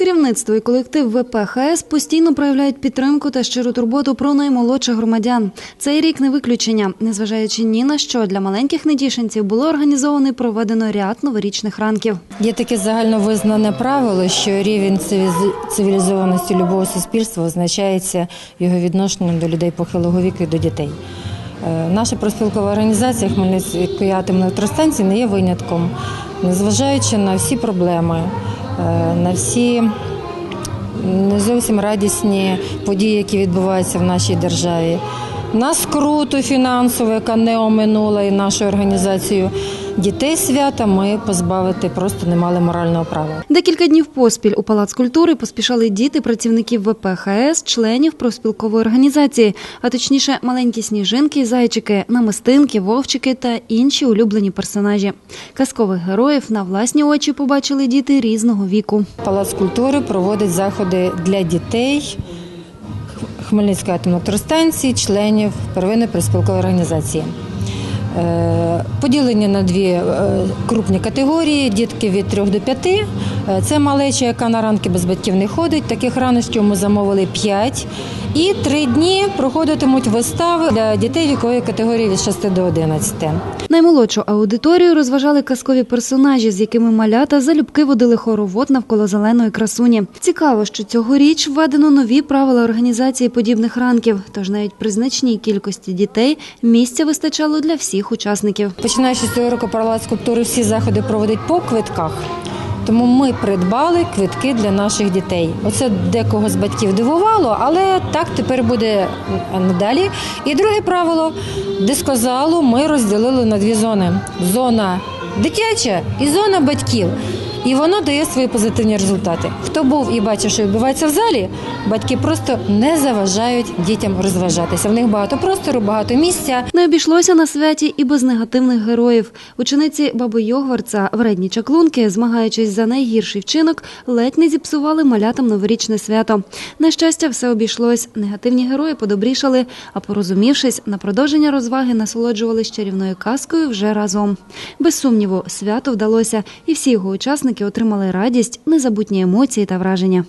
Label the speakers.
Speaker 1: Керівництво і колектив ВП ХС постійно проявляють підтримку та щиру турботу про наймолодших громадян. Цей рік не виключення. Незважаючи ні на що, для маленьких недішинців було організовано і проведено ряд новорічних ранків.
Speaker 2: Є таке загальновизнане правило, що рівень цивілізованості любого суспільства означається його відношенням до людей похилого віку і до дітей. Е, Наша проспілкова організація Хмельницької атомної електростанції не є винятком, незважаючи на всі проблеми, на всі не зовсім радісні події, які відбуваються в нашій державі. На скруту фінансову, яка не оминула і нашу організацію дітей свята, ми позбавити просто не мали морального права.
Speaker 1: Декілька днів поспіль у Палац культури поспішали діти працівників ВП ХС, членів профспілкової організації, а точніше маленькі сніжинки, зайчики, намистинки, вовчики та інші улюблені персонажі. Казкових героїв на власні очі побачили діти різного віку.
Speaker 2: Палац культури проводить заходи для дітей Хмельницької атомної електростанції, членів первинної приспілкової організації. Е, Поділені на дві е, крупні категорії: дітки від 3 до 5. Е, Це малеча, яка на ранки без батьків не ходить. Таких раночків ми замовили 5. І три дні проходитимуть вистави для дітей вікової категорії від 6 до 11.
Speaker 1: Наймолодшу аудиторію розважали казкові персонажі, з якими малята залюбки водили хоровод навколо зеленої красуні. Цікаво, що цьогоріч введено нові правила організації подібних ранків, тож навіть при значній кількості дітей місця вистачало для всіх учасників.
Speaker 2: Починаючи з цього року Палац культури всі заходи проводить по квитках. Тому ми придбали квитки для наших дітей. Оце декого з батьків дивувало, але так тепер буде надалі. І друге правило дискозалу ми розділили на дві зони: зона дитяча і зона батьків. І воно дає свої позитивні результати. Хто був і бачив, що відбувається в залі, батьки просто не заважають дітям розважатися. В них багато простору, багато місця.
Speaker 1: Не обійшлося на святі і без негативних героїв. Учениці баби Йогварца, вредні чаклунки, змагаючись за найгірший вчинок, ледь не зіпсували малятам новорічне свято. На щастя, все обійшлось. Негативні герої подобрішали, а порозумівшись, на продовження розваги насолоджувались чарівною казкою вже разом. Без сумніву, свято вдалося, і всі його учасники отримали радість, незабутні емоції та враження.